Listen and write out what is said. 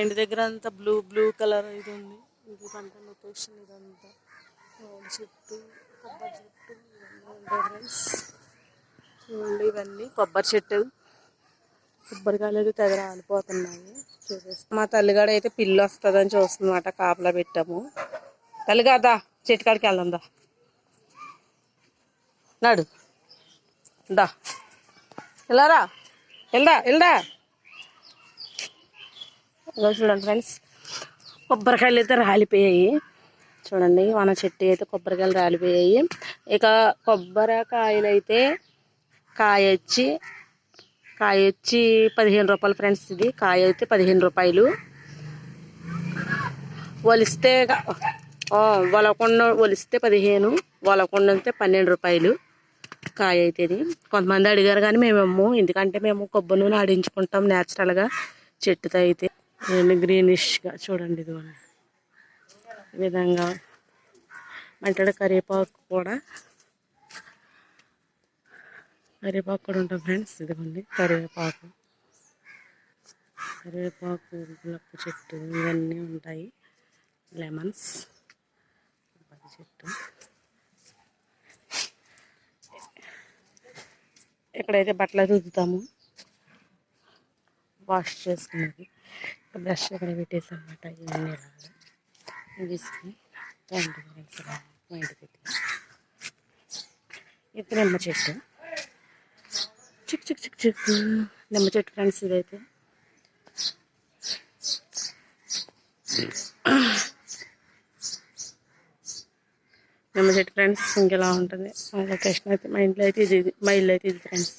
ఇంటి దగ్గర అంతా బ్లూ బ్లూ కలర్ ఇది ఉంది. ఇది పంట లొకేషన్ ఇదంతా. చెట్టు కొబ్బరి చెట్టు ఇవన్నీ చూడండి ఇవన్నీ. కొబ్బరి చెట్టు. కొబ్బరికాయలు అయితే తెగ రాలిపోతున్నాయి. చూసేస్తాం మా తల్లిగాడ అయితే పిల్లు వస్తుందని చూస్తుందన్నమాట కాపలా పెట్టాము. తల్లిగాదా చెట్టు కాడికి వెళ్ళందా నాడు. దా. వెళ్ళారా? వెళ్దా వెళ్దా ఇదో చూడండి ఫ్రెండ్స్ కొబ్బరికాయలు అయితే రాలిపోయాయి. చూడండి మన చెట్టు అయితే కొబ్బరికాయలు రాలిపోయాయి. ఇక కొబ్బరికాయలు అయితే కాయ వచ్చి కాయ వచ్చి పదిహేను రూపాయలు ఫ్రెండ్స్ ఇది. కాయ అయితే పదిహేను రూపాయలు. ఒలిస్తే వలకొండ ఒలిస్తే పదిహేను వలకొండ అయితే పన్నెండు రూపాయలు కాయ అయితే ఇది. కొంతమంది అడిగారు కానీ మేమేమో ఎందుకంటే మేము కొబ్బరి నూనె ఆడించుకుంటాం న్యాచురల్గా చెట్టుతో అయితే. గ్రీనిష్గా చూడండి ఇది విధంగా మంటడ కరివేపాకు కూడా. కరివేపాకు కూడా ఉంటాం ఫ్రెండ్స్ ఇదిగోండి కరివేపాకు. కరివేపాకు గులప్పు చెట్టు ఇవన్నీ ఉంటాయి. లెమన్స్ పది చెట్టు. ఎక్కడైతే బట్టలు రుద్దుతాము వాష్ చేసుకున్నది బ్రష్ ఇక్కడ పెట్టేసి అనమాట ఇవన్నీ రాగా తీసుకుని రెండు మైండ్ పెట్టి ఇది నిమ్మ చెట్టు. చిక్ చిక్ చిక్ చిక్. నిమ్మ చెట్టు ఫ్రెండ్స్ ఇదైతే. నిమ్మ చెట్టు ఫ్రెండ్స్ ఇంకెలా ఉంటుంది? మా లొకేషన్ అయితే మా ఇంట్లో అయితే ఇది ఇది. మా ఇల్లు అయితే ఇది ఫ్రెండ్స్.